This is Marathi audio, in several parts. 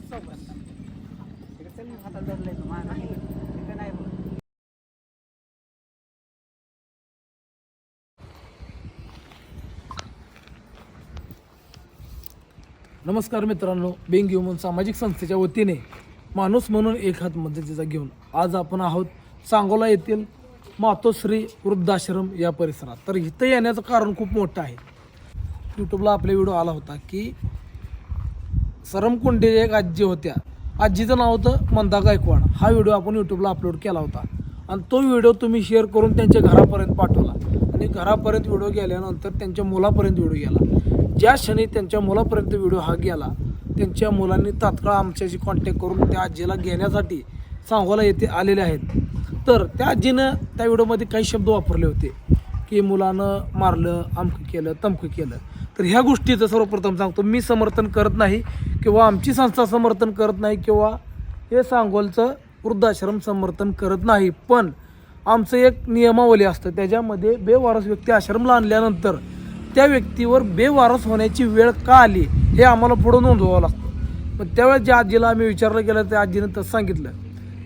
चौकात तिकडे चल मग हातात धरलंय तो माझा तिकडे नाही. नमस्कार मित्रांनो बेंग ह्युमन सामाजिक संस्थेच्या वतीने माणूस म्हणून एक हात मदतीचा घेऊन आज आपण आहोत सांगोला येथील मातोश्री वृद्धाश्रम या परिसरात. तर इथं येण्याचं कारण खूप मोठं आहे. यूट्यूबला आपला व्हिडिओ आला होता की सरमकुंडे एक आजी होत्या. आजीचं नाव होतं मंदा गायकवाड. हा व्हिडिओ आपण यूट्यूबला अपलोड केला होता. आणि तो व्हिडिओ तुम्ही शेअर करून त्यांच्या घरापर्यंत पाठवला. आणि घरापर्यंत व्हिडिओ गेल्यानंतर त्यांच्या मुलापर्यंत व्हिडिओ गेला. ज्या क्षणी त्यांच्या मुलापर्यंत व्हिडिओ हा गेला त्यांच्या मुलांनी तात्काळ आमच्याशी कॉन्टॅक्ट करून त्या आजीला घेण्यासाठी सांगोला येथे आलेले आहेत. तर त्या आजीनं त्या व्हिडिओमध्ये काही शब्द वापरले होते. की मुलानं मारलं अमकं केलं तमकं केलं. तर ह्या गोष्टीचं सर्वप्रथम सांगतो मी समर्थन करत नाही किंवा आमची संस्था समर्थन करत नाही किंवा हे सांगोलचं वृद्धाश्रम समर्थन करत नाही. पण आमचं एक नियमावली असतं त्याच्यामध्ये बेवारस व्यक्ती आश्रमला आणल्यानंतर त्या व्यक्तीवर बेवारस होण्याची वेळ का आली हे आम्हाला पुढं नोंदवावं लागतं. पण त्यावेळेस ज्या आजीला आम्ही विचारलं गेलं त्या आजीनं तसं सांगितलं.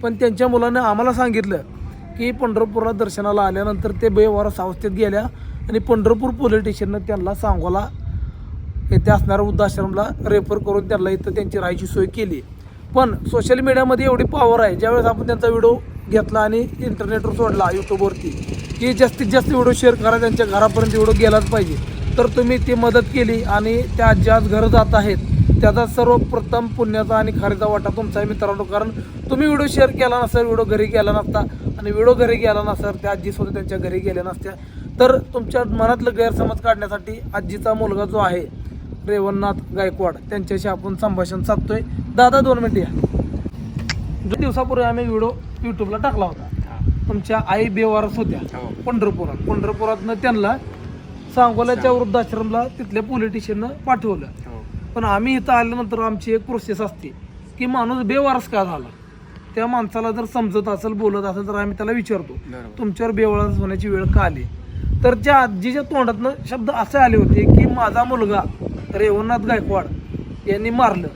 पण त्यांच्या मुलानं आम्हाला सांगितलं की पंढरपूरला दर्शनाला आल्यानंतर ते बेवारस अवस्थेत गेल्या आणि पंढरपूर पोलीस स्टेशननं त्यांना सांगोला येथे असणाऱ्या वृद्धाश्रमला रेफर करून त्यांना इथं त्यांची राहायची सोय केली. पण सोशल मीडियामध्ये एवढी पॉवर आहे ज्यावेळेस आपण त्यांचा व्हिडिओ घेतला आणि इंटरनेटवर सोडला यूट्यूबवरती की जास्तीत जास्त व्हिडिओ शेअर करा त्यांच्या घरापर्यंत व्हिडिओ गेलाच पाहिजे. तर तुम्ही ती मदत केली आणि त्या आजी आज घरं जात आहेत त्याचा सर्वप्रथम पुण्याचा आणि खारीचा वाटा तुमचा आहे मित्रांनो. कारण तुम्ही व्हिडिओ शेअर केला नसेल व्हिडिओ घरी गेला नसता आणि व्हिडिओ घरी गेला नसेल त्या आजीसुद्धा त्यांच्या घरी गेल्या नसत्या. तर तुमच्या मनातलं गैरसमज काढण्यासाठी आजीचा मुलगा जो आहे रेवणनाथ गायकवाड त्यांच्याशी आपण संभाषण साधतोय. दादा दोन मिनिट या. दोन दिवसापूर्वी आम्ही व्हिडिओ युट्यूबला टाकला होता. तुमच्या आई बेवारस होत्या. हो. पंढरपुरात. पंढरपुरातनं त्यांना सांगोल्याच्या वृद्धाश्रमला तिथल्या पोलीस स्टेशननं पाठवलं. हो. पण आम्ही इथं आल्यानंतर आमची एक प्रोसेस असते की माणूस बेवारस का झाला? त्या माणसाला जर समजत असेल बोलत असेल तर आम्ही त्याला विचारतो तुमच्यावर बेवारस होण्याची वेळ का आली? तर त्या आजीच्या तोंडातनं शब्द असे आले होते की माझा मुलगा रेवणनाथ गायकवाड यांनी मारलं.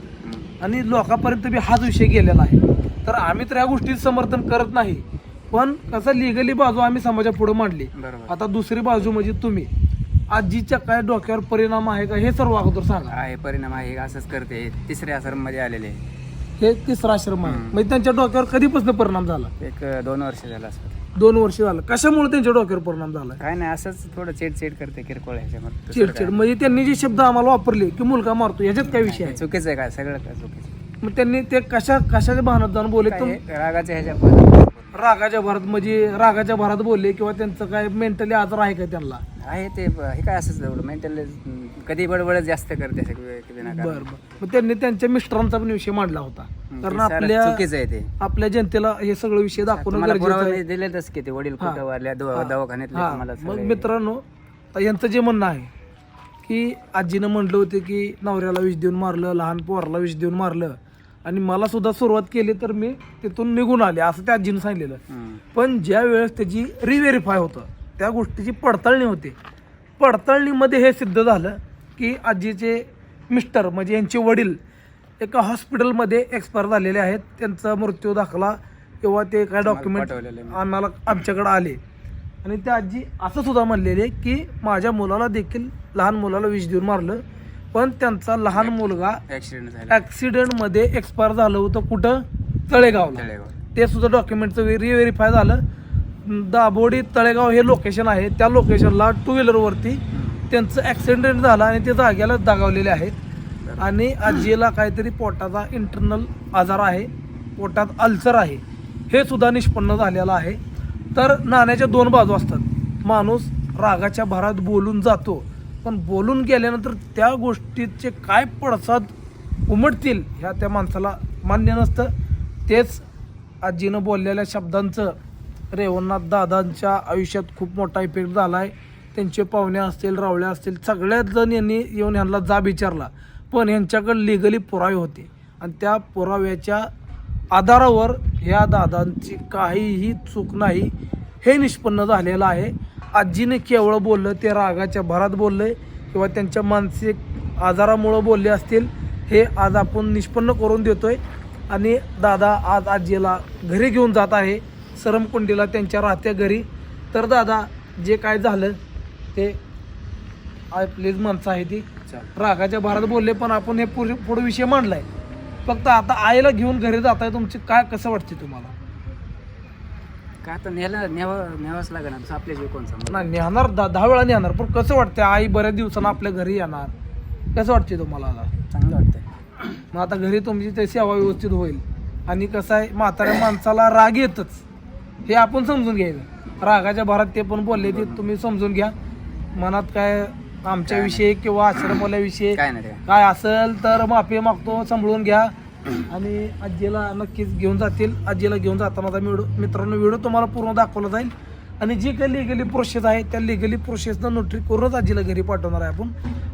आणि लोकांपर्यंत बी हाच विषय गेलेला आहे. तर आम्ही तर या गोष्टीचं समर्थन करत नाही. पण कसं लिगली बाजू आम्ही समाजा पुढे मांडली. बरोबर. आता दुसरी बाजू म्हणजे तुम्ही. आजीच्या काय डोक्यावर परिणाम आहे का हे सर्व अगोदर सांगा. आहे परिणाम आहे असंच करते. तिसऱ्या आश्रममध्ये आलेले. हे तिसरा आश्रम आहे. हम्म. म्हणजे त्यांच्या डोक्यावर कधीपासून परिणाम झाला? एक दोन वर्ष झालं असं. दोन वर्ष झालं. कशामुळे त्यांच्या डोक्यावर परिणाम झाला? काय नाही असंच थोडं चिडचिड करते किरकोळ ह्याच्यामध्ये. चिडचिड. म्हणजे त्यांनी जे शब्द आम्हाला वापरले की मुलगा मारतो याच्यात काय विषय आहे? चुकीचं आहे काय सगळं काय चुकीचं मग त्यांनी ते कशा कशाच्या भानात जाऊन बोलले? काय तुम हे? रागाच्या ह्याच्या रागाच्या भरात म्हणजे रागाच्या भरात बोलले किंवा त्यांचं काय मेंटली आजार आहे का त्यांना? आहे ते ब- हे काय असंच एवढं मेंटल कधी बडबड जास्त करते विनाकारण. बरं बरं. मग त्यांनी त्यांच्या मिस्टरांचा पण विषय मांडला होता. कारण आपल्या चुकीचं आहे ते आपल्या जनतेला हे सगळं विषय दाखवणं तुम्हाला गरजेचं पुरावे आहे दिलेतच की ते वडील हा. कुठं वारल्या दवा- हा. दवाखान्यातले हा, तुम्हाला मग सगळे- मित्रांनो आता यांचं जे म्हणणं आहे की आजीनं म्हटलं होते की नवऱ्याला विष देऊन मारलं लहान पोराला विष देऊन मारलं आणि मला सुद्धा सुरुवात केली तर मी तिथून निघून आले असं त्या आजीनं सांगितलेलं हम्म. पण ज्या वेळेस त्याची रिव्हेरीफाय होतं त्या गोष्टीची पडताळणी होते पडताळणीमध्ये हे सिद्ध झालं की आजीचे मिस्टर म्हणजे यांचे वडील एका हॉस्पिटलमध्ये एक्सपायर झालेले आहेत. त्यांचा मृत्यू दाखला किंवा ते काय डॉक्युमेंट पाठवलेले मी. आम्हाला आमच्याकडे आले. आणि त्या आजी असं सुद्धा म्हणलेले की माझ्या मुलाला देखील लहान मुलाला विष देऊन मारलं. पण त्यांचा लहान मुलगा ऍक्सिडेंट झाला. ॲक्सिडेंटमध्ये एक्सपायर झालं होतं कुठं? तळेगावला. तळेगाव. ते सुद्धा डॉक्युमेंटचं व्हेरीफाय झालं. दाबोडी तळेगाव हे लोकेशन आहे. त्या लोकेशनला टू व्हीलरवरती त्यांचं ॲक्सिडेंट झाला आणि ते जाग्याला दागावलेले आहेत. आणि आजीला काहीतरी पोटाचा इंटरनल आजार आहे पोटात अल्सर आहे हे सुद्धा निष्पन्न झालेलं आहे. तर नाण्याच्या दोन बाजू असतात. माणूस रागाच्या भरात बोलून जातो पण बोलून गेल्यानंतर त्या गोष्टीचे काय पडसाद उमटतील ह्या त्या माणसाला मान्य नसतं. तेच आजीनं बोललेल्या शब्दांचं रेवणनाथ दादांच्या आयुष्यात खूप मोठा इफेक्ट झाला आहे त्यांचे पाहुणे असतील रावळे असतील सगळ्याच जण यांनी येऊन ह्यांना जाब विचारला. पण यांच्याकडे लिगली पुरावे होते. आणि त्या पुराव्याच्या आधारावर ह्या दादांची काहीही चूक नाही हे निष्पन्न झालेलं आहे. आजीने केवळ बोललं ते रागाच्या भरात बोलले किंवा त्यांच्या मानसिक आजारामुळं बोलले असतील हे आज आपण निष्पन्न करून देतो आहे आणि दादा आज आजीला घरी घेऊन जात आहे सरमकुंडीला त्यांच्या राहत्या घरी. तर दादा जे काय झालं ते आपलीच माणसं आहे ती. रागाच्या भारात बोलले पण आपण हे पुढे पुढे विषय मांडलाय. फक्त आता आईला घेऊन घरी जात आहे तुमची काय कसं वाटते तुम्हाला? काय आता न्यायला न्यावं न्यावंच ना आपल्या जीव कोण नाही नेहणार दहा दहा वेळा नेहणार पण कसं वाटतं आई बऱ्याच दिवसानं आपल्या घरी येणार? कसं वाटते तुम्हाला आता? चांगलं वाटतंय. मग आता घरी तुमची ते सेवा व्यवस्थित होईल. आणि कसं आहे म्हाताऱ्या माणसाला राग येतच. हे आपण समजून घ्यायचं. रागाच्या भरात ते पण बोलले ते तुम्ही समजून घ्या. मनात काय आमच्याविषयी किंवा आश्रमवाल्याविषयी काय नाही काय असेल तर माफी मागतो सांभाळून घ्या. आणि आजीला नक्कीच घेऊन जातील. आजीला घेऊन जाताना व्हिडिओ मित्रांनो व्हिडिओ तुम्हाला पूर्ण दाखवला जाईल. आणि जी काही लिगली प्रोसेस आहे त्या लिगली प्रोसेसनं नोटरी करूनच आजीला घरी पाठवणार आहे आपण.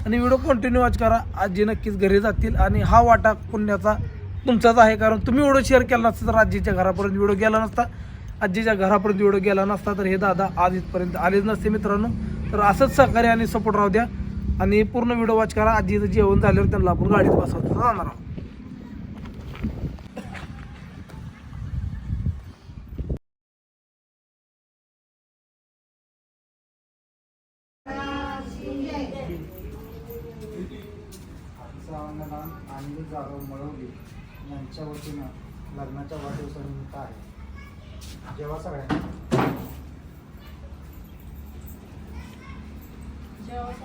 आणि व्हिडिओ कंटिन्यू वॉच करा. आजी नक्कीच घरी जातील. आणि हा वाटा पुण्याचा तुमचाच आहे. कारण तुम्ही व्हिडिओ शेअर केला नसता तर आजीच्या घरापर्यंत व्हिडिओ गेला नसता. आजीच्या घरापर्यंत व्हिडिओ गेला नसता तर हे दादा आज इथपर्यंत आलेच नसते मित्रांनो. तर असंच सहकार्य आणि सपोर्ट राहू द्या. आणि पूर्ण व्हिडिओ वॉच करा. आजीचं जेवण झाल्यावर त्यांना आपण गाडीत बसवतो. जाणार आहोत आनंद जाधव मळवली यांच्या वतीनं लग्नाच्या वाढदिवसानिमित्त आहे. जेव्हा सगळ्यांना 안녕하 세.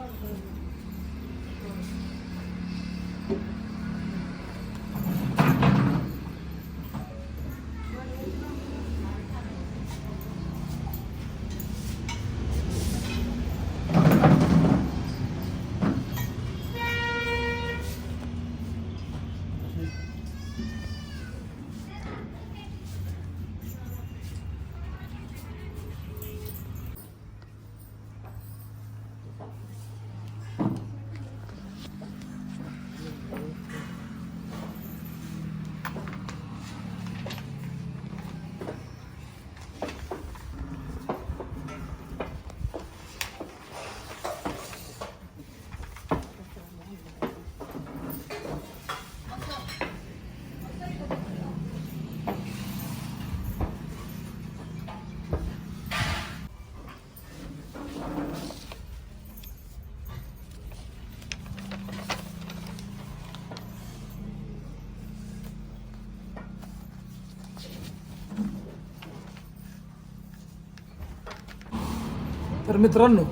तर मित्रांनो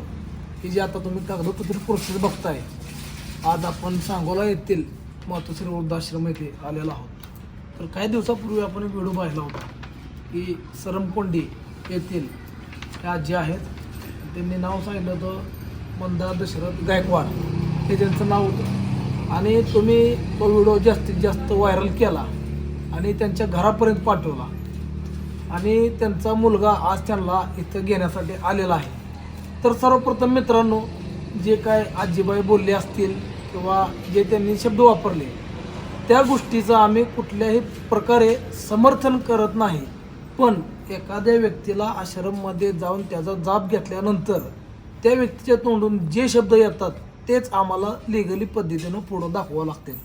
ही जी आता तुम्ही कागदपत्र प्रोसेस बघताय आज आपण सांगोला येथील मातोश्री वृद्धाश्रम येथे आलेलो आहोत. तर काही दिवसापूर्वी आपण व्हिडिओ पाहिला होता की सरमकोंडी येथील ह्या आजी आहेत. त्यांनी नाव सांगितलं होतं मंदा दशरथ गायकवाड. हे त्यांचं नाव होतं. आणि तुम्ही तो व्हिडिओ जास्तीत जास्त व्हायरल केला आणि त्यांच्या घरापर्यंत पाठवला. आणि त्यांचा मुलगा आज त्यांना इथं घेण्यासाठी आलेला आहे. तर सर्वप्रथम मित्रांनो जे काय आजीबाई बोलले असतील किंवा जे त्यांनी शब्द वापरले त्या गोष्टीचं आम्ही कुठल्याही प्रकारे समर्थन करत नाही. पण एखाद्या व्यक्तीला आश्रममध्ये जाऊन त्याचा जाब घेतल्यानंतर त्या व्यक्तीच्या तोंडून जे शब्द येतात तेच आम्हाला लिगली पद्धतीनं पुढं दाखवावं लागतील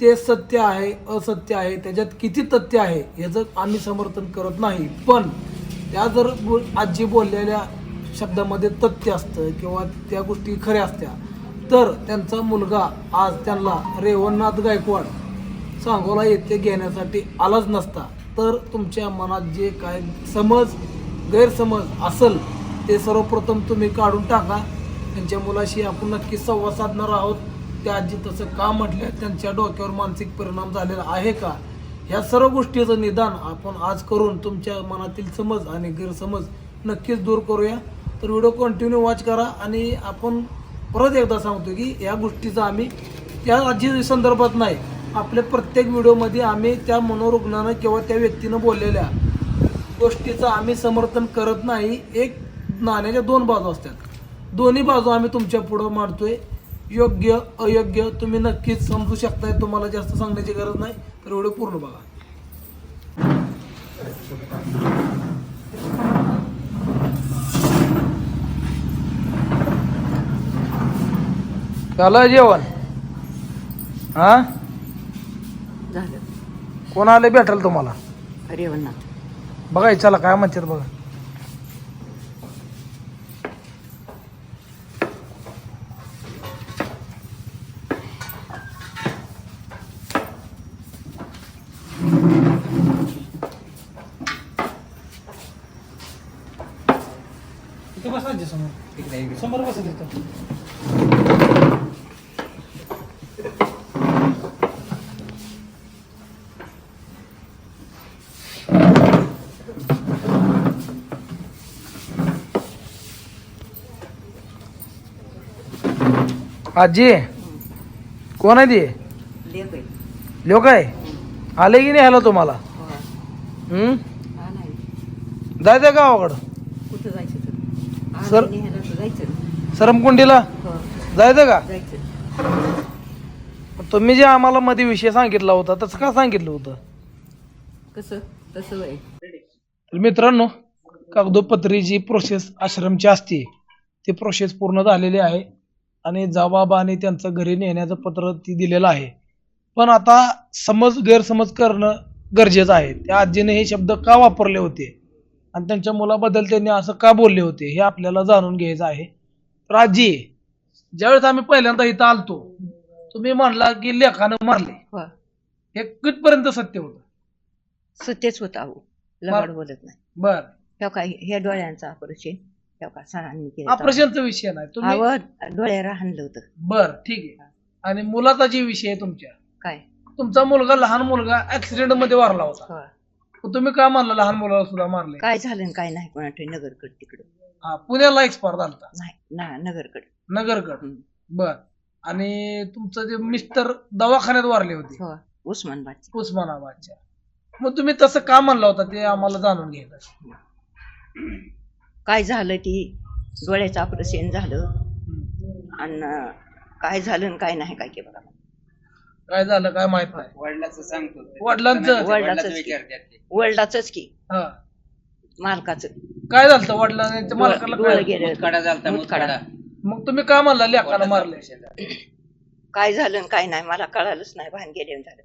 ते सत्य आहे असत्य आहे त्याच्यात किती तथ्य आहे याचं आम्ही समर्थन करत नाही. पण त्या जर आजी बोललेल्या शब्दामध्ये तथ्य असतं किंवा त्या गोष्टी खऱ्या असत्या. तर त्यांचा मुलगा आज त्यांना रेवणनाथ गायकवाड सांगोला येथे घेण्यासाठी आलाच नसता. तर तुमच्या मनात जे काय समज गैरसमज असेल ते सर्वप्रथम तुम्ही काढून टाका. त्यांच्या मुलाशी आपण नक्की संवाद साधणार आहोत. त्या आजी तसं का म्हटलं त्यांच्या डोक्यावर मानसिक परिणाम झालेला आहे का? ह्या सर्व गोष्टीचं निदान आपण आज करून तुमच्या मनातील समज आणि गैरसमज नक्कीच दूर करूया. तर व्हिडिओ कंटिन्यू वॉच करा आणि आपण परत एकदा सांगतो की या गोष्टीचा आम्ही त्या आजी संदर्भात नाही आपल्या प्रत्येक व्हिडिओमध्ये आम्ही त्या मनोरुग्णानं किंवा त्या व्यक्तीनं बोललेल्या गोष्टीचं आम्ही समर्थन करत नाही. एक नाण्याच्या दोन बाजू असतात. दोन्ही बाजू आम्ही तुमच्या पुढं मांडतोय. योग्य अयोग्य तुम्ही नक्कीच समजू शकताय तुम्हाला जास्त सांगण्याची गरज नाही. तर व्हिडिओ पूर्ण बघा. झालं जेवण? हा? झालं. कोण आले भेटाल तुम्हाला? रेवणनाथ बघा चला काय म्हणतात बघा. आजी कोण आहे ती? लोक आहे? आले की नाही आलं तुम्हाला? हम्म? जायचं गावाकडं. कुठं जायचं तर? सर- आम्ही न्यायला तर जायचं सरमकुंडीला? हो जायचं का? जायचं. तुम्ही जे आम्हाला मध्ये विषय सांगितला होता तसं का सांगितलं होतं? कसं? तसं तर मित्रांनो कागदोपत्री जी प्रोसेस आश्रमची असते. ती प्रोसेस पूर्ण झालेली आहे. आणि जबाब आणि त्यांचं घरी नेण्याचं पत्र ती दिलेलं आहे. पण आता समज गैरसमज करणं गरजेचं आहे. त्या आजीने हे शब्द का वापरले होते? आणि त्यांच्या मुलाबद्दल त्यांनी असं का बोलले होते? हे आपल्याला जाणून घ्यायचं आहे. तर आजी ज्यावेळेस आम्ही पहिल्यांदा इथं आलतो तुम्ही म्हणला की लेखानं मारले. हो कितपर्यंत सत्य होतं? सत्यच होत आहो लबाड बोलत नाही. बर. काय हे डोळ्यांचं ऑपरेशन तेव्हा का सरांनी केलं ऑपरेशनचा विषय नाही. तुम्ही आवड डोळ्याला हाणलं होतं. बर ठीक आहे. आणि मुलाचा जे विषय आहे तुमच्या काय? तुमचा मुलगा लहान मुलगा ऍक्सिडेंटमध्ये वारला होता. हो. मग तुम्ही काय म्हणला लहान मुलाला सुद्धा मारले? काय झालं आणि काय नाही कोणाकडे नगरकड तिकडं. हा पुण्याला एक्सपायर झालता नाही ना नगरकड. नगरकड. हम्म. बर. आणि तुमचं जे मिस्टर दवाखान्यात वारले होते. हो उस्मानबादची. उस्मानाबादच्या. मग तुम्ही तसं का म्हणला होता ते आम्हाला जाणून घ्यायचं काय झालं ती? डोळ्याचं ऑपरेशन झालं. आणि काय झालं आणि काय नाही काय की बघा. काय झालं काय माहीत नाही. वडिलाचं सांगतो. वडिलांचं? वडिलाचंच की. विचारतात ते. वर्ल्डाचंच की. हा. मालकाचं. काय झालं वडिलांच्या मालकाला डोळं काय- गेलं. मुतखडा झालता मुतखडा. मुतखडा. मग तुम्ही काय म्हणला लेखाला मारले? काय झालं आणि काय नाही मला कळालंच नाही भान गेले झालं.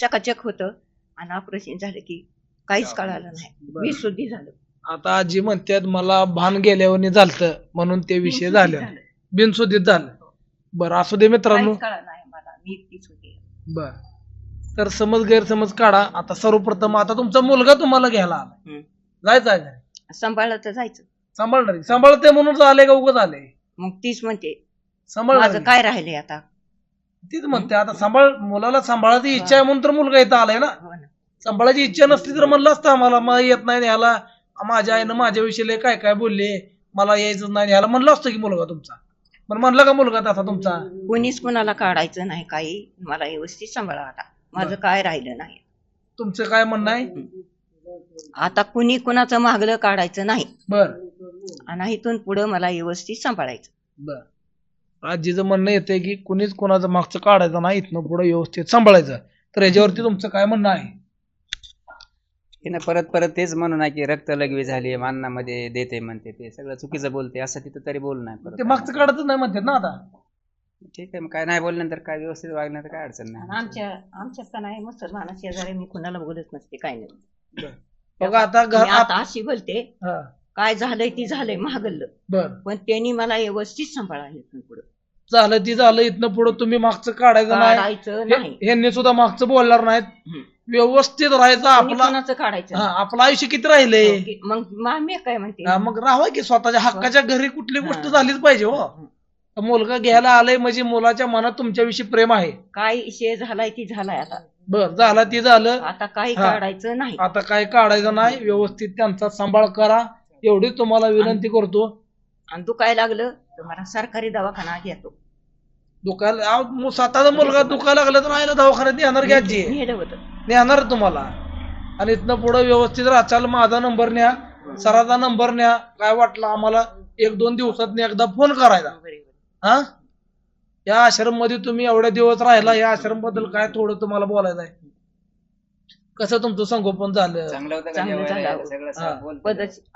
चकाचक होतं. आणि ऑपरेशन झालं की काहीच कळालं नाही. वीस सुद्धी झालं. आता आजी म्हणतात मला भान गेल्यावर झालतं म्हणून ते विषय झाले. बिनशोधित झालं. बरं असू दे मित्रांनो. बर. तर समज गैरसमज काढा. आता सर्वप्रथम आता तुमचा मुलगा तुम्हाला घ्यायला आला. जायचं आहे घरी. सांभाळलं तर जायचं. सांभाळणार सांभाळते म्हणून आले का उगत आले मग तीच म्हणते. सांभाळणार माझं काय राहिले आता? तीच म्हणते आता सांभाळ मुलाला सांभाळायची इच्छा आहे म्हणून तर मुलगा इथं आलाय ना. हो ना. सांभाळायची इच्छा नसली तर म्हणलं असतं आम्हाला मला येत नाही न्यायला. माझ्या आईनं माझ्याविषयी लय काय काय बोलले? मला यायचं नाही न्यायला म्हणलं असतं की मुलगा तुमचा. पण म्हणला का मुलगा तसा तुमचा? कोणीच कोणाला काढायचं नाही काही. मला व्यवस्थित सांभाळा आता. माझं काय राहिलं नाही. तुमचं काय म्हणणं आहे? आता कुणी कुणाचं मागलं काढायचं नाही. बर. आणि इथून पुढं मला व्यवस्थित सांभाळायचं. बर. आजीचं म्हणणं येते की कुणीच कोणाचं मागचं काढायचं नाही. इथनं पुढे व्यवस्थित सांभाळायचं. तर याच्यावरती तुमचं काय म्हणणं आहे? तिनं परत परत तेच म्हणून आहे की रक्त लगवी झाली अन्नामध्ये देते म्हणते ते. सगळं चुकीचं बोलते असं तिथं तरी बोल नाही परत. ते मागचं काढतच नाही म्हणतात ना आता. ठीक आहे मग काय नाही बोलल्यानंतर काय व्यवस्थित वागणार तर काय अडचण आणि नाही आमच्या आमच्यात का नाही मुसलमान शेजारी मी कुणाला बोलत नसते काय नाही. बघा आता घर मी आता अशी बोलते हा, काय झालंय ती झालंय महागल्लं बर. पण त्यांनी मला व्यवस्थित सांभाळा इथून पुढं. झालं ती झालं इथनं पुढे तुम्ही मागचं काढायचं नाही. काढायचं नाही. हे- ह्यांनी सुद्धा मागचं बोलणार नाहीत. हम्म. व्यवस्थित राहायचं आपला कोणाचं काढायचं? हा, आपलं आयुष्य किती राहिलंय नाही. मग मा- मी काय म्हणते? हा, मग राहावं की स्वतःच्या हक्काच्या घरी कुठली गोष्ट हा. झालीच पाहिजे हो. मुलगा घ्यायला आलाय म्हणजे मुलाच्या मनात तुमच्याविषयी प्रेम आहे. काय विषय झालाय ती झालाय आता. बर झालं ती झालं. आता काही हा. काढायचं नाही. आता काय काढायचं नाही. व्यवस्थित त्यांचा सांभाळ करा. एवढी तुम्हाला विनंती करतो. आणि दुखायला लागलं तर मला सरकारी दवाखाना घेतो. दुखायला स्वतःचा मुलगा दुखायला लागला तर राहिला दवाखान्यात नेणार घ्यायची. नेलं होतं नेणार तुम्हाला. आणि इथनं पुढे व्यवस्थित राहा. माझा नंबर न्या सराचा नंबर न्या. काय वाटलं आम्हाला? एक दोन दिवसात एकदा फोन करायचा. हा? या आश्रममध्ये तुम्ही एवढ्या दिवस राहिला या आश्रमबद्दल काय थोडं तुम्हाला बोलायचं आहे? कसं तुमचं संगोपन झालं? हा.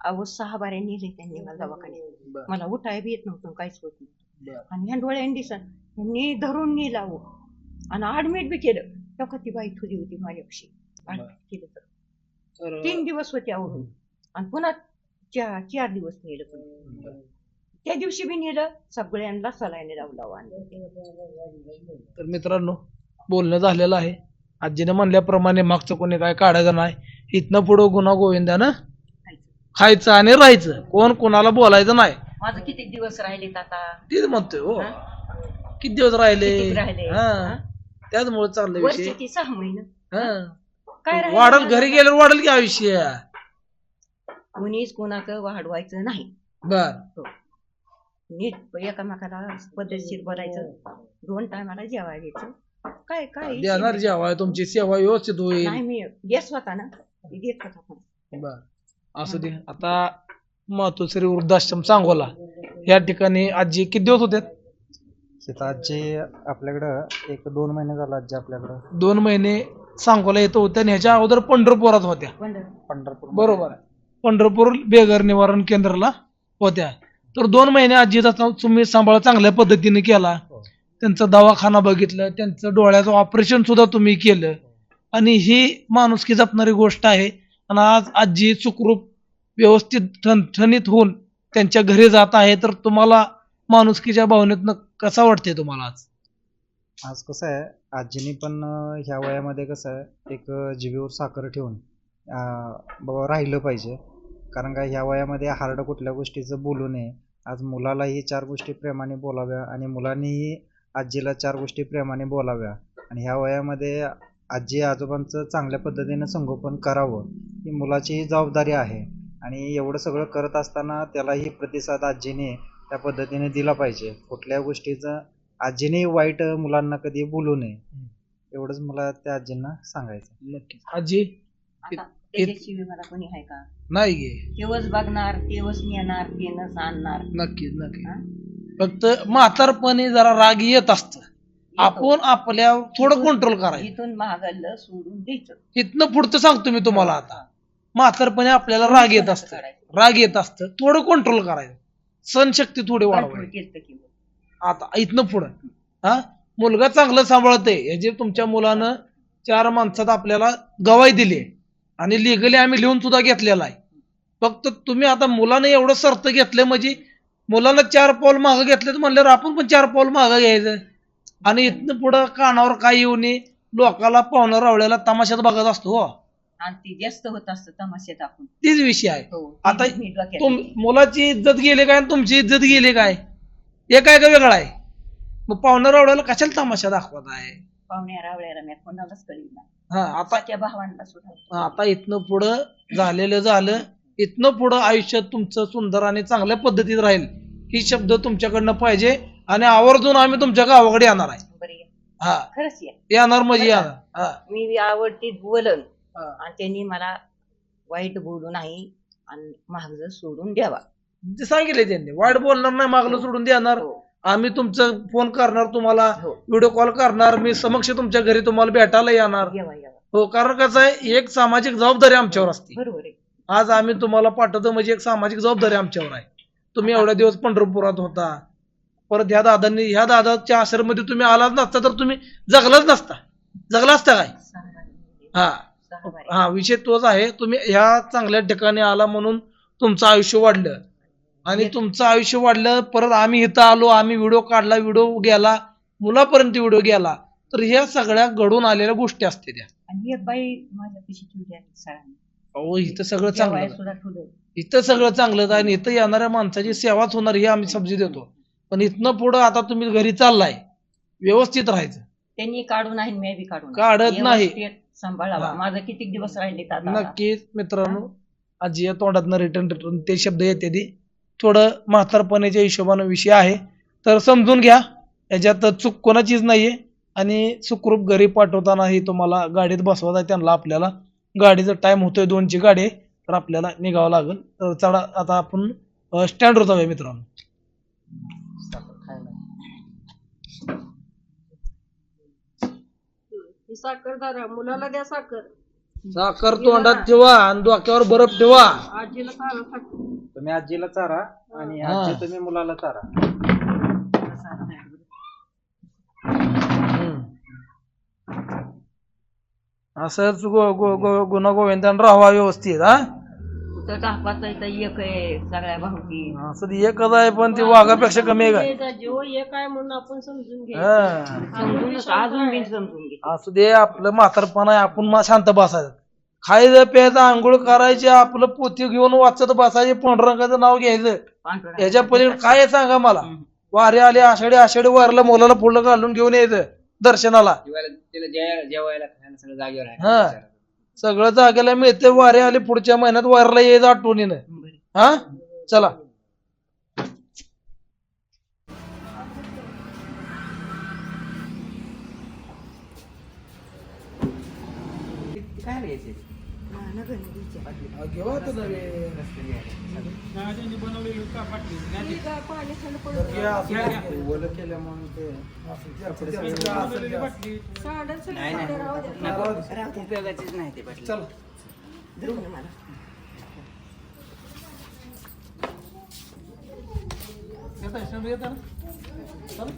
अहो सहा नेले त्यांनी मला दवाखान्यात. मला उठाय बी येत नव्हतं काहीच होत नाही. आणि ह्या डोळ्यांनी त्यांनी धरून नेला आणि ऍडमिट बी केलं. ती बाई थुली होती माझ्यापाशी बरं. केलं तर. तीन दिवस होते आवरून आणि पुन्हा चार चार दिवस नेलं पुन्हा. त्या दिवशी बी नेलं सगळ्यांना सलाईने लावला तर मित्रांनो बोलणं झालेलं आहे आजीने म्हणल्याप्रमाणे मागचं कोणी काय काढायचं नाही इथनं पुढं गुन्हा गोविंदानं खायचं आणि राहायचं कोण कोणाला बोलायचं नाही माझं किती दिवस राहिलेत आता तेच म्हणतोय हो? किती दिवस राहिले राहिले? हा हा? त्याचमुळे चाललं विषय सहा महिने. हा. काय राहिलं वाढल? घरी गेल्यावर वाढल की आयुष्य कोणीच कोणाचं वाढवायचं नाही. बर. नीट एकामेकाला पद्धतशीर बोलायचं. दोन टायमाला जेवायला घ्यायचं. काय काय देणार जेव्हा तुमची सेवा व्यवस्थित नाही होईल मी देत होता ना मी देत होता पण. बर. असू दे. आता मातोश्री वृद्धाश्रम सांगोला. या ठिकाणी आजी किती दिवस होते? तिथं आजी आपल्याकडं एक दोन महिने झाला आजी आपल्याकडं. दोन महिने सांगोला येत होत्या आणि ह्याच्या अगोदर पंढरपुरात होत्या. पंढरपूर. बरोबर आहे. पंढरपूर बेघर निवारण केंद्राला होत्या. तर दोन महिने आजीचा तुम्ही सांभाळ चांगल्या पद्धतीने केला. हो. त्यांचा दवाखाना बघितलं त्यांचं डोळ्याचं ऑपरेशन सुद्धा तुम्ही केलं. आणि ही माणुसकी जपणारी गोष्ट आहे. आणि आज आजी सुखरूप व्यवस्थित ठणठणीत होऊन त्यांच्या घरी जात आहे. तर तुम्हाला माणुसकीच्या भावनेतनं कसा वाटते तुम्हाला आज? आज कसं आहे आजीनी पण ह्या वयामध्ये कसं आहे एक जीवीवर साखर ठेवून बाबा राहिलं पाहिजे. कारण का ह्या वयामध्ये हार्ड कुठल्या गोष्टीचं बोलू नये. आज मुलालाही चार गोष्टी प्रेमाने बोलाव्या आणि मुलांनीही आजीला चार गोष्टी प्रेमाने बोलाव्या. आणि ह्या वयामध्ये आजी आजोबांचं चांगल्या पद्धतीने संगोपन करावं ही मुलाची जबाबदारी आहे. आणि एवढं सगळं करत असताना त्यालाही प्रतिसाद आजीने त्या पद्धतीने दिला पाहिजे. कुठल्या गोष्टीचं आजीने वाईट मुलांना कधी बोलू नये. एवढंच मला त्या आजींना सांगायचं. नक्कीच. आजी आता त्याच्याशिवाय मला कोणी आहे का? नाही तेवच बघणार तेवच नेणार तेनच आणणार. नक्कीच हा? फक्त म्हातारपणे जरा राग येत असत. आपण आपल्या थोडं कंट्रोल करायचं. इथून महागल्लं सोडून द्यायचं. इथनं पुढचं सांगतो मी तुम्हाला आता. म्हातारपणे आपल्याला राग येत असत. राग येत असतं. थोडं कंट्रोल करायचं. सहनशक्ती थोडी की आता इथनं पुढं. हा? मुलगा चांगलं सांभाळते हे जे तुमच्या मुलानं चार माणसात आपल्याला गवाही दिली आणि लिगली आम्ही लिहून सुद्धा घेतलेला आहे. फक्त तुम्ही आता मुलानं एवढं सर्त घेतलं म्हणजे मुलानं चार पाऊल मागं घेतले तर म्हणल्यावर आपण पण चार पाऊल मागं घ्यायचं. आणि इथनं पुढं कानावर काय येऊ नये. लोकाला पाहुणं रावळ्याला तमाशात बघत असतो हो. आणि ते जास्त होत असतं तमाशात आपण तीच विषय आहे. हो आता ते तुम. मुलाची इज्जत गेली काय आणि तुमची इज्जत गेली काय? हे काय का वेगळं आहे? मग पाहुणं रावळ्याला कशाला तमाशा दाखवत आहे? पाहुण्या रावळ्याला मी कोणालाच कळली नाही हा आता त्या भावांना सुद्धा. आता इथनं पुढं झालेलं झालं. इथनं पुढं आयुष्यात तुमचं सुंदर आणि चांगल्या पद्धतीत राहील. ही शब्द तुमच्याकडनं पाहिजे आणि आवर्जून आम्ही तुमच्या गावाकडे येणार आहे. बरं आहे. हा. खरंच या. येणार म्हणजे येणार. हा. मी आवडती बोलन. आणि त्यांनी मला वाईट बोलू नाही आणि महाग सोडून द्यावा. ते सांगितले त्यांनी वाईट बोलणार नाही मागलं सोडून देणार. हो. आम्ही तुमचं फोन करणार तुम्हाला हो. व्हिडिओ कॉल करणार मी समक्ष तुमच्या घरी तुम्हाला भेटायला येणार. हो कारण कसं आहे एक सामाजिक जबाबदारी आमच्यावर असते. आज आम्ही तुम्हाला पाठवतो म्हणजे एक सामाजिक जबाबदारी आमच्यावर आहे. तुम्ही एवढ्या दिवस पंढरपुरात होता. परत ह्या दादांनी ह्या दादाच्या आश्रममध्ये तुम्ही आलाच नसता तर तुम्ही जगलाच नसता. जगला असता काय. हा. हा विषय तोच आहे. तुम्ही ह्या चांगल्या ठिकाणी आला म्हणून तुमचं आयुष्य वाढलं. आणि तुमचं आयुष्य वाढलं परत आम्ही इथं आलो आम्ही व्हिडिओ काढला व्हिडिओ गेला मुलापर्यंत व्हिडिओ गेला तर ह्या सगळ्या घडून आलेल्या गोष्टी असते त्या आणि एक बाई माझ्या पिशी ठेवली आहे सरांनी अहो इथं सगळं जेवायला चांगलं सुद्धा ठेवलं इथं सगळं चांगलं आहे आणि इथं येणाऱ्या माणसाची सेवाच होणार ही आम्ही समजी देतो. पण इथनं पुढं आता तुम्ही घरी चाललाय व्यवस्थित राहायचं. त्यांनी काढून आहे मी बी काढून. काढत नाही. व्यवस्थित सांभाळावा. माझं किती दिवस राहिले नक्कीच मित्रांनो आजी या तोंडातनं रिटर्न रिटर्न ते शब्द येते ती. थोडं म्हातारपणाच्या हिशोबानं विषय आहे. तर समजून घ्या याच्यात चूक कोणाचीच नाहीये. आणि सुखरूप घरी पाठवतानाही तुम्हाला गाडीत बसवत आहे त्यांना आपल्याला. गाडीचा टाइम होतोय दोनची गाडी आहे, तर आपल्याला निघावं लागेल. तर चढा आता आपण स्टँडवर जाऊया मित्रांनो. साखर धरा मुलाला द्या साखर. साखर तोंडात ठेवा आणि डोक्यावर बर्फ ठेवा. आजीला साखर. तुम्ही आजीला चारा आणि हा. आजी तुम्ही मुलाला चारा. हम्म. असंच गो गो गो गुन्हा गोविंदान राहावा व्यवस्थित हा? इथं एक आहे सगळ्या भावकी एकच आहे पण ते वाघापेक्षा कमी आहे काय त्याचा जीव एक आहे म्हणून आपण समजून घ्या हा. समजून अजून मी समजून घे. असू दे आपलं म्हातारपण आहे आपण मा शांत बसायचं. खायचं प्यायचं आंघोळ करायचे आपलं पोती घेऊन वाचत बसायचे पांडुरंगाचं नाव घ्यायचं. पांढरा याच्या पलीकडे काय आहे सांगा मला? वारे आले आषाढी आषाढी वारला मुलाला पुढलं घालून घेऊन यायचं दर्शनाला. जेवायला तिला जेवायला जेवायला खायला सगळं जागेवर हा. आहे सगळं जागेला मिळते वारे आले पुढच्या महिन्यात वारला यायचं आठवणीनं. हा चला काय घ्यायचे घेऊ आता नवे. पाणी थंड पडत घ्या, असू द्या. ओलं केल्यामुळे ते. साड्या सगळ्या नाही नाही राहू द्या. नको. उपयोगाचीच नाही ते बाटली चला देऊ ना मला येताय, शंभर येताय ना? चला.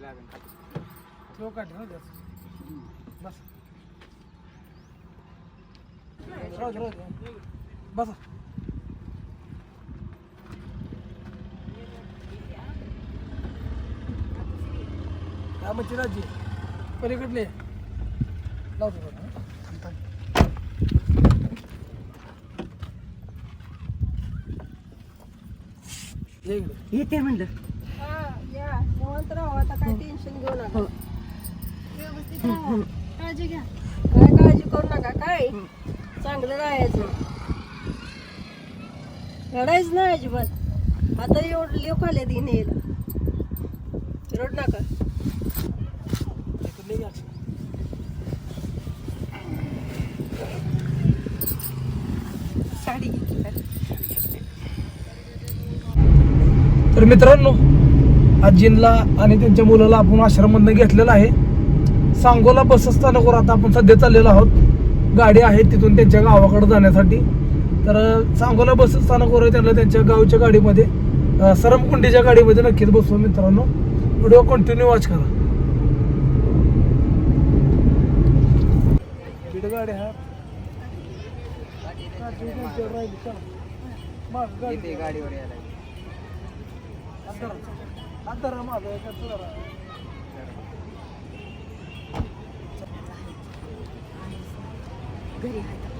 11 कट रो दस बस। रो रो बस। रामचिराजी पलीकडले लावतो येते म्हणलं काय टेन्शन घेऊ नका. व्यवस्थित राहा. काळजी घ्या. काय काळजी करू नका काय? चांगलं राहायचं. रडायच नाही अजिबात. आता एवढं लेख आले दिन यायला. रड नका. साडी घेतली. तर मित्रांनो आजींला आणि त्यांच्या मुलाला आपण आश्रममधनं घेतलेला आहे. सांगोला बस स्थानकावर आता आपण सध्या चाललेलो आहोत. गाडी आहे तिथून त्यांच्या गावाकडे जाण्यासाठी. तर सांगोला बस स्थानकावर त्यांना त्यांच्या गावच्या गाडीमध्ये सरमकुंडीच्या गाडीमध्ये नक्कीच बसू मित्रांनो. व्हिडिओ कंटिन्यू वॉच करा. गाडी आहे. इथे गाडीवर यायला घरी आहे.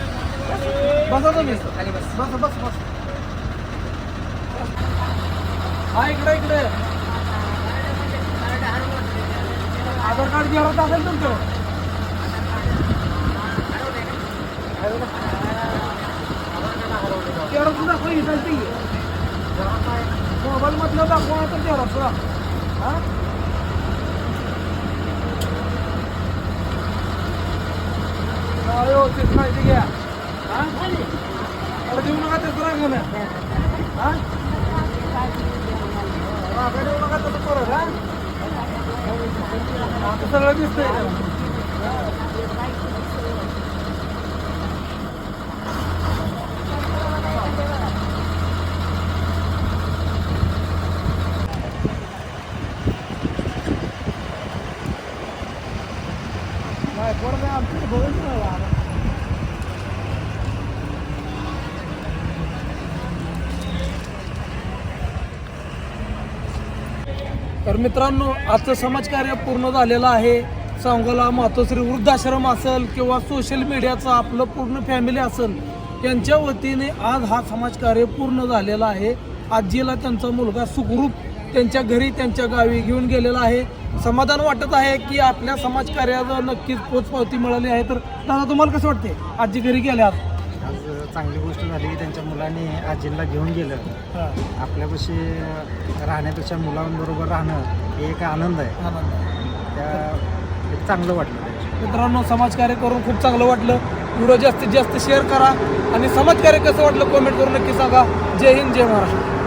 बसा तुम्ही. बस बस बस. हा इकडे इकडे. आधार कार्ड घ्यावं असेल तुमचं. तेवढं सुद्धा काही चालते मोबाईल मधलं दाखवा तर तेवढा सुद्धा. हा? हा, व्यवस्थित माहिती घ्या. देऊ नका ते सुद्धा घेऊन या. हा मागं देऊ नका तसं परत हा? आता सगळं दिसतंय मित्रांनो आजचं समाजकार्य पूर्ण झालेलं आहे. सांगोला मातोश्री वृद्धाश्रम असेल किंवा सोशल मीडियाचं आपलं पूर्ण फॅमिली असेल यांच्या वतीने आज हा समाजकार्य पूर्ण झालेला आहे. आजीला त्यांचा मुलगा सुखरूप त्यांच्या घरी त्यांच्या गावी घेऊन गेलेला आहे. समाधान वाटत आहे की आपल्या समाजकार्याला नक्कीच पोचपावती मिळाली आहे. तर दादा तुम्हाला कसं वाटते आजी घरी गेल्या आज चांगली गोष्ट झाली की त्यांच्या मुलांनी आजीला घेऊन गेलं. आपल्यापाशी राहण्यापेक्षा मुलांबरोबर राहणं हे एक आनंद आहे. आनंद. त्या एक चांगलं वाटलं. मित्रांनो समाजकार्य करून खूप चांगलं वाटलं. व्हिडिओ जास्तीत जास्त शेअर करा आणि समाजकार्य कसं वाटलं कमेंट करून नक्की सांगा. जय हिंद जय महाराष्ट्र.